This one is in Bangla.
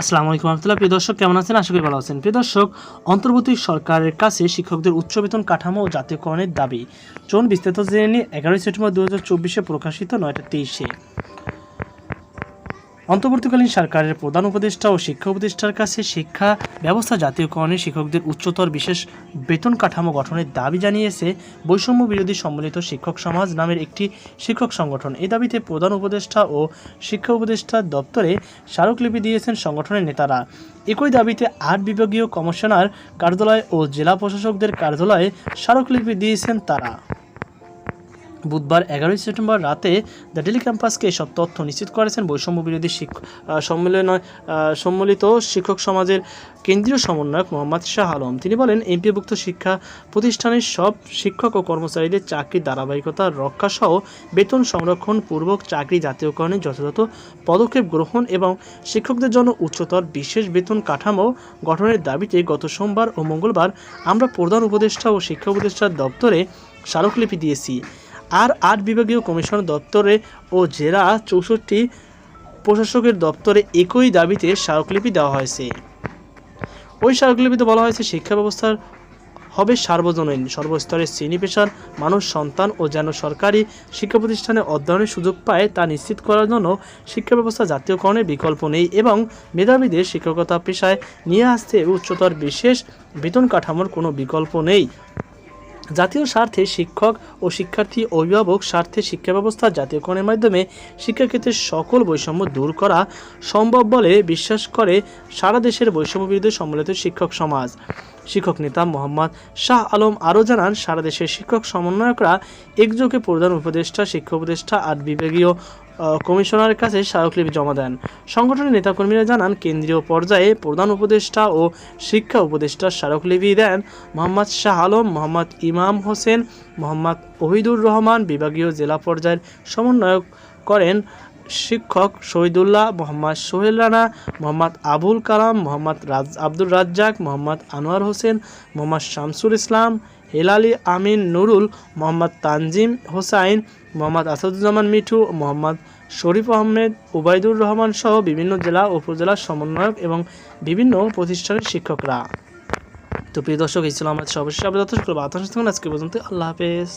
আসসালামু আলাইকুম রহমতুল্লাহ। প্রিয় দর্শক, কেমন আছেন? আশা করি ভালো আছেন। প্রিয় দর্শক, অন্তর্বর্তী সরকারের কাছে শিক্ষকদের উচ্চ বেতন কাঠামো ও জাতীয়করণের দাবি। চলুন বিস্তারিত জেনে নিয়ে এগারোই সেপ্টেম্বর দু প্রকাশিত নয়টা তেইশে। অন্তর্বর্তীকালীন সরকারের প্রধান উপদেষ্টা ও শিক্ষা উপদেষ্টার কাছে শিক্ষা ব্যবস্থা জাতীয়করণে শিক্ষকদের উচ্চতর বিশেষ বেতন কাঠামো গঠনের দাবি জানিয়েছে বৈষম্য বিরোধী সম্মিলিত শিক্ষক সমাজ নামের একটি শিক্ষক সংগঠন। এই দাবিতে প্রধান উপদেষ্টা ও শিক্ষা উপদেষ্টার দপ্তরে স্মারকলিপি দিয়েছেন সংগঠনের নেতারা। একই দাবিতে আট বিভাগীয় কমিশনার কার্যালয় ও জেলা প্রশাসকদের কার্যালয়ে স্মারকলিপি দিয়েছেন তারা। বুধবার এগারোই সেপ্টেম্বর রাতে দ্য ডেলি ক্যাম্পাসকে এসব তথ্য নিশ্চিত করেছেন বৈষম্য বিরোধী শিক্ষক সম্মেলন সম্মিলিত শিক্ষক সমাজের কেন্দ্রীয় সমন্বয়ক মোহাম্মদ শাহ আলম। তিনি বলেন এমপিভুক্ত শিক্ষা প্রতিষ্ঠানের সব শিক্ষক ও কর্মচারীদের চাকরির ধারাবাহিকতা রক্ষা সহ বেতন সংরক্ষণ পূর্বক চাকরি জাতীয়করণে যথাযথ পদক্ষেপ গ্রহণ এবং শিক্ষকদের জন্য উচ্চতর বিশেষ বেতন কাঠামো গঠনের দাবিতে গত সোমবার ও মঙ্গলবার আমরা প্রধান উপদেষ্টা ও শিক্ষা উপদেষ্টার দপ্তরে স্মারকলিপি দিয়েছি। আর আট বিভাগীয় কমিশন দপ্তরে ও জেলা চৌষট্টি প্রশাসকের দপ্তরে একই দাবিতে স্মারকলিপি দেওয়া হয়েছে। ওই স্মারকলিপিতে বলা হয়েছে, শিক্ষা ব্যবস্থার হবে সার্বজনীন। সর্বস্তরের শ্রেণি পেশার মানুষ, সন্তান ও যেন সরকারি শিক্ষা প্রতিষ্ঠানে অধ্যয়নের সুযোগ পায় তা নিশ্চিত করার জন্য শিক্ষা ব্যবস্থা জাতীয়করণের বিকল্প নেই এবং মেধাবীদের শিক্ষকতা পেশায় নিয়ে আসতে উচ্চতর বিশেষ বেতন কাঠামোর কোনো বিকল্প নেই। জাতীয় স্বার্থে শিক্ষক ও শিক্ষার্থী অভিভাবক স্বার্থে শিক্ষা ব্যবস্থা জাতীয়করণের মাধ্যমে শিক্ষাক্ষেত্রে সকল বৈষম্য দূর করা সম্ভব বলে বিশ্বাস করে সারা দেশের বৈষম্য বিরুদ্ধে সম্মিলিত শিক্ষক সমাজ। শিক্ষক নেতা মোহাম্মদ শাহ আলম আরও জানান, সারা দেশের শিক্ষক সমন্বয়করা একযোগে প্রধান উপদেষ্টা, শিক্ষা উপদেষ্টা আর বিভাগীয় কমিশনারের কাছে স্মারকলিপি জমা দেন। সংগঠনের নেতাকর্মীরা জানান, কেন্দ্রীয় পর্যায়ে প্রধান উপদেষ্টা ও শিক্ষা উপদেষ্টা স্মারকলিপি দেন মোহাম্মদ শাহ আলম, মোহাম্মদ ইমাম হোসেন, মোহাম্মদ ওহিদুর রহমান, বিভাগীয় জেলা পর্যায়ের সমন্বয়ক করেন শিক্ষক শহীদুল্লাহ মোহাম্মদ সোহেল রানা, মোহাম্মদ আবুল কালাম, মোহাম্মদ রাজ আব্দুর রাজ্জাক, মোহাম্মদ আনোয়ার হোসেন, মোহাম্মদ শামসুল ইসলাম, হেলালি আমিন নুরুল, মোহাম্মদ তানজিম হোসাইন, মোহাম্মদ আসাদুজ্জামান মিঠু, মোহাম্মদ শরীফ আহমেদ ওবায়দুর রহমান সহ বিভিন্ন জেলা উপজেলার সমন্বয়ক এবং বিভিন্ন প্রতিষ্ঠানের শিক্ষকরা। তো প্রিয় দর্শক, এই ছিল আমাদের সর্বশেষ যথেষ্ট আজকে পর্যন্ত আল্লাহ হাফেজ।